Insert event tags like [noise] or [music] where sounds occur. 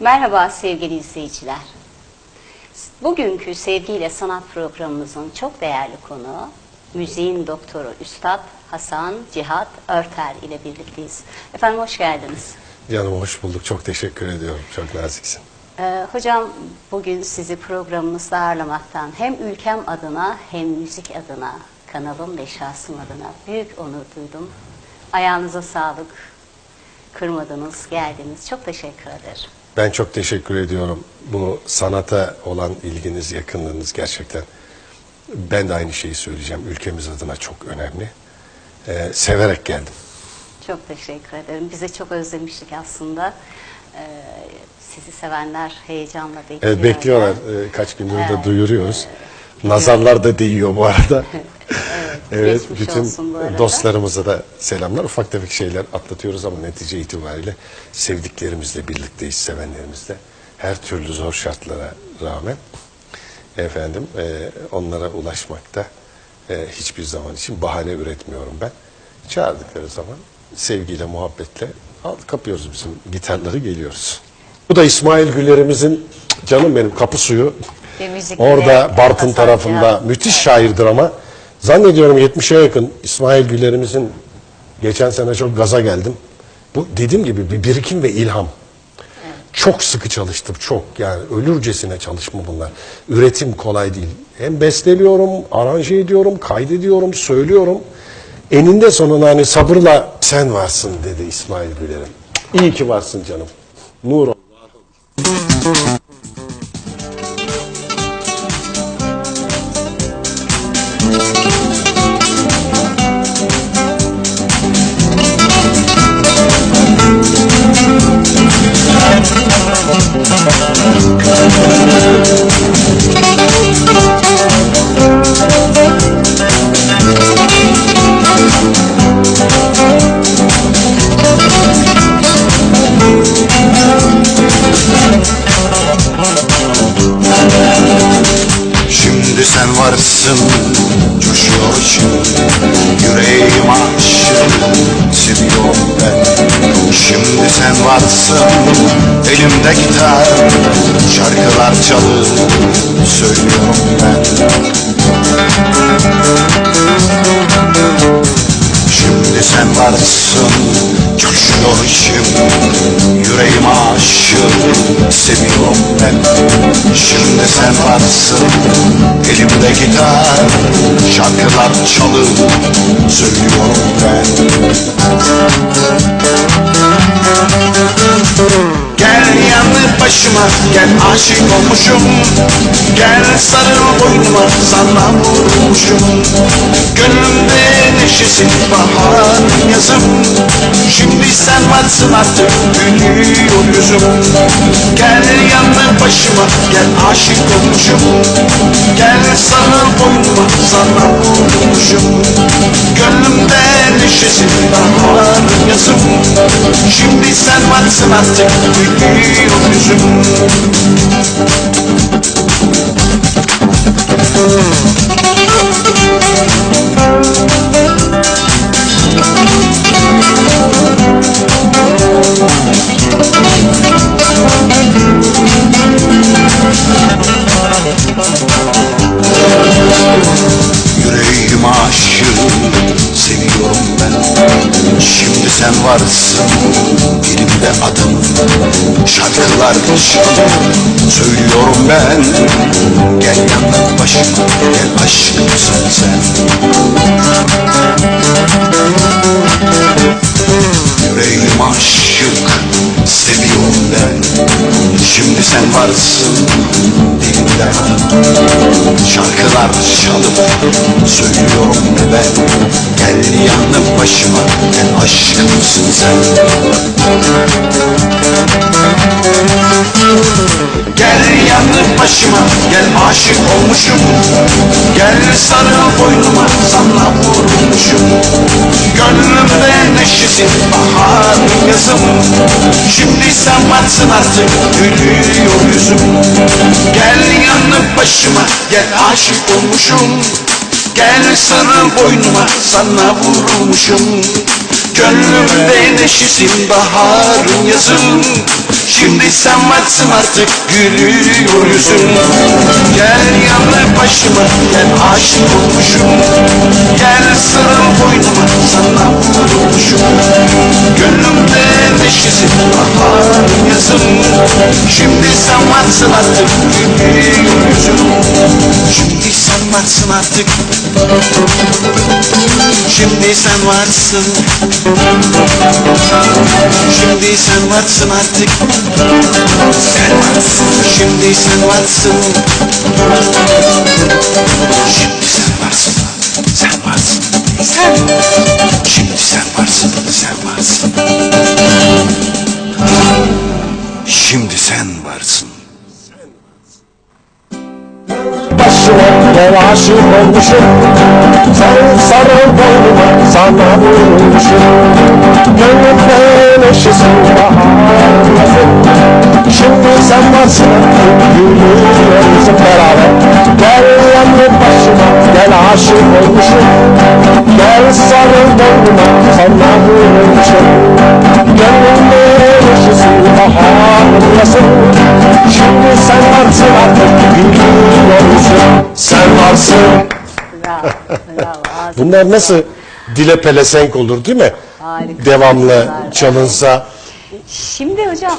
Merhaba sevgili izleyiciler. Bugünkü Sevgiyle Sanat programımızın çok değerli konuğu müziğin doktoru Üstad Hasan Cihat Örter ile birlikteyiz. Efendim hoş geldiniz. Canım hoş bulduk. Çok teşekkür ediyorum. Çok naziksin. Ee, hocam bugün sizi programımızda ağırlamaktan hem ülkem adına hem müzik adına, kanalım ve şahsım adına büyük onur duydum. Ayağınıza sağlık. Kırmadınız, geldiniz. Çok teşekkür ederim. Ben çok teşekkür ediyorum. Bu sanata olan ilginiz, yakınlığınız gerçekten. Ben de aynı şeyi söyleyeceğim. Ülkemiz adına çok önemli. Ee, severek geldim. Çok teşekkür ederim. Bize çok özlemiştik aslında. Ee, sizi sevenler heyecanla bekliyorlar. Evet, bekliyorlar. Ee, kaç gündür de Evet. duyuruyoruz. Nazarlar da değiyor bu arada. [laughs] evet, geçmiş bütün dostlarımıza da selamlar. Ufak tefek şeyler atlatıyoruz ama netice itibariyle sevdiklerimizle birlikteyiz, sevenlerimizle. Her türlü zor şartlara rağmen efendim e, onlara ulaşmakta e, hiçbir zaman için bahane üretmiyorum ben. Çağırdıkları zaman sevgiyle, muhabbetle al, kapıyoruz bizim gitarları geliyoruz. Bu da İsmail Güler'imizin canım benim kapı suyu. Orada Bartın tarafında müthiş şairdir ama zannediyorum 70'e yakın İsmail Güler'imizin geçen sene çok gaza geldim. Bu dediğim gibi bir birikim ve ilham. Çok sıkı çalıştım çok yani ölürcesine çalışma bunlar. Üretim kolay değil. Hem besteliyorum, aranje ediyorum, kaydediyorum, söylüyorum. Eninde sonunda hani sabırla sen varsın dedi İsmail Güler'im. İyi ki varsın canım. Nur varsın coşuyor içim Yüreğim aşık seviyorum ben. Şimdi sen varsın elimde gitar Şarkılar çalır söylüyorum ben. Şimdi sen varsın coşuyor içim Yüreğim aşık seviyorum ben. Şimdi sen varsın elimde gitar Şarkılar çalır söylüyorum ben başıma. Gel aşık olmuşum. Gel sarıl boynuma. Sana vurmuşum. Gönlümde neşesin bahar yazım. Şimdi sen varsın artık gülüyor yüzüm. Gel yanı başıma. Gel aşık olmuşum. Gel sarıl boynuma. Sana vurmuşum. Gönlümde neşesin bahar yazım. Şimdi sen varsın artık gülüyor yüzüm Yüreğim aşık seviyorum ben. Şimdi sen varsın elimde adım Şarkılar çalıyor söylüyorum ben. Gel yanına başıma gel aşkımsın sen. Yüreğim aşık seviyorum ben. Şimdi sen varsın Çalıp söylüyorum ben? Gel yanı başıma. Gel aşkımsın sen? Gel yanı başıma. Gel aşık olmuşum. Gel sarıl boynuma. Sana vurmuşum. Gönlümde neşesin. Bahar yazım. Şimdi sen varsın artık. Gülüyor yüzüm. Gel yanı başıma. Gel aşık olmuşum. Gel sarıl boynuma. Sana vurmuşum Gönlümde neşesin baharın yazım. Şimdi sen varsın artık. Gülüyor yüzün Gel yanı başıma. Gel aşık olmuşum. Gel sarıl yazım Şimdi sen varsın artık. Şimdi sen varsın artık. Şimdi sen varsın. Şimdi sen varsın artık. Sen varsın Şimdi sen varsın Gel aşık olmuşum. Sen sarıl boynuma sana vurmuşum Gönlümde neşesin bahar yazın Şimdi sen varsın gülüyorsun beraber. Gel yanı başıma gel aşık olmuşum. Gel sarıl boynuma sana vurmuşum Gönlümde neşesin bahar Bravo, bravo. Ağzına Bunlar nasıl dile pelesenk olur değil mi? Harika. Devamlı çalınsa. Şimdi hocam